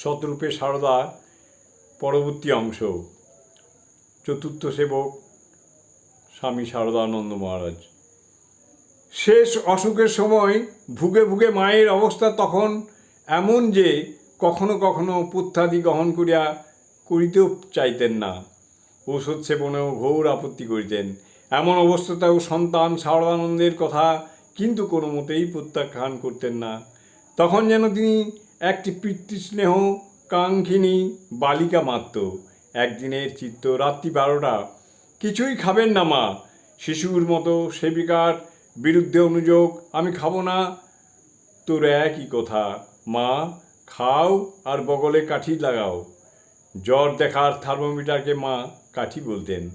শতরূপে সারদা পরবর্তী অংশ। চতুর্থ সেবক স্বামী সারদানন্দ মহারাজ। শেষ অসুখের সময় ভুগে ভুগে মায়ের অবস্থা তখন এমন যে কখনো কখনো পুত্রাদি গ্রহণ করিয়া করিতেও চাইতেন না। ঔষধ সেবনেও ঘোর আপত্তি করিতেন। এমন অবস্থাতেও সন্তান সারদানন্দের কথা কিন্তু কোনো মতেই প্রত্যাখ্যান করতেন না। তখন যেন তিনি একটি পিতৃস্নেহ কাঙ্ক্ষিনী বালিকা মাত্র। একদিনের চিত্ত রাত্রি বারোটা। কিছুই খাবেন না মা। শিশুর মতো সেবিকার বিরুদ্ধে অনুযোগ, আমি খাব না। তোর একই কথা। মা, খাও আর বগলে কাঠি লাগাও। জ্বর দেখার থার্মোমিটারকে মা কাঠি বলতেন।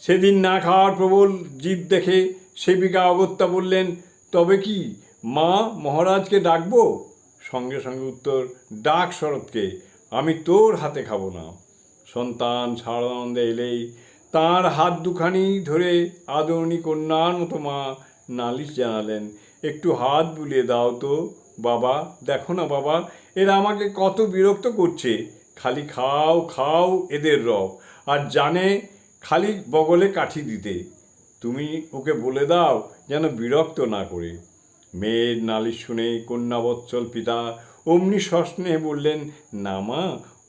সেদিন না খাওয়ার প্রবল জিদ দেখে সেবিকা অগত্যা বললেন, তবে কি মা মহারাজকে ডাকবো? সঙ্গে সঙ্গে উত্তর, ডাক শরৎকে, আমি তোর হাতে খাব না। সন্তান সারানন্দে এলেই তার হাত দুখানি ধরে আদরণী কন্যার মতো মা নালিশ জানালেন, একটু হাত বুলিয়ে দাও তো, বাবা, দেখো না বাবা, এরা আমাকে কত বিরক্ত করছে। খালি খাও খাও এদের রব, আর জানে খালি বগলে কাঠি দিতে। তুমি ওকে বলে দাও যেন বিরক্ত না করে। মেয়ের নালিশ শুনে কন্যাবৎসল পিতা অমনি সস্নেহে বললেন, না মা,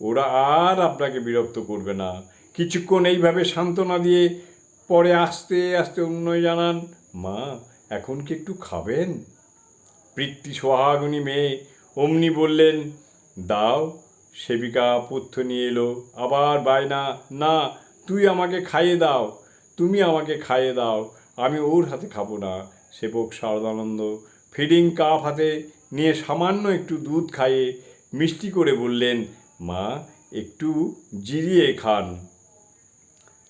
ওরা আর আপনাকে বিরক্ত করবে না। কিছুক্ষণ এইভাবে সান্ত্বনা দিয়ে পরে আস্তে আস্তে অন্যয় জানান, মা, এখন কি একটু খাবেন? প্রীতি সোহাগুনি মেয়ে অমনি বললেন, দাও, সেবিকা পথ্য নিয়ে এলো, আবার বায়না, না, তুই আমাকে খাইয়ে দাও, তুমি আমাকে খাইয়ে দাও, আমি ওর হাতে খাব না, সেবক শারদানন্দ ফিডিং কাপ হাতে নিয়ে সামান্য একটু দুধ খাইয়ে মিষ্টি করে বললেন, মা, একটু জিরিয়ে খান।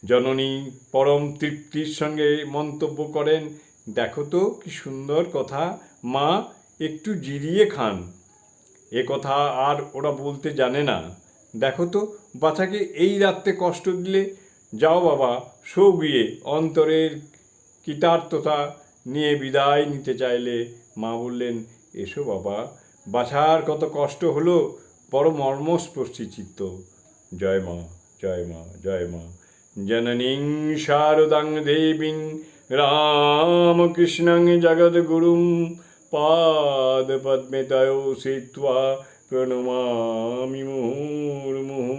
জননী পরম তৃপ্তির সঙ্গে মন্তব্য করেন, দেখো তো কি সুন্দর কথা, মা, একটু জিরিয়ে খান। এ কথা আর ওরা বলতে জানে না। দেখো তো বাচ্চাকে এই রাত্রে কষ্ট দিলে, যাও বাবা শো গিয়ে, অন্তরের কৃতার্থতা নিয়ে বিদায় নিতে চাইলে মা বললেন, এসো বাবা, বাছার কত কষ্ট হলো বড় মর্মস্পর্শী চিত্ত। জয় মা জয় মা জয় মা। জননীং শারদাং দেবীং রামকৃষ্ণং জগদ্গুরুম পাদপদ্মে তয় সিত্বা প্রণমামি মুহুর্মুহু।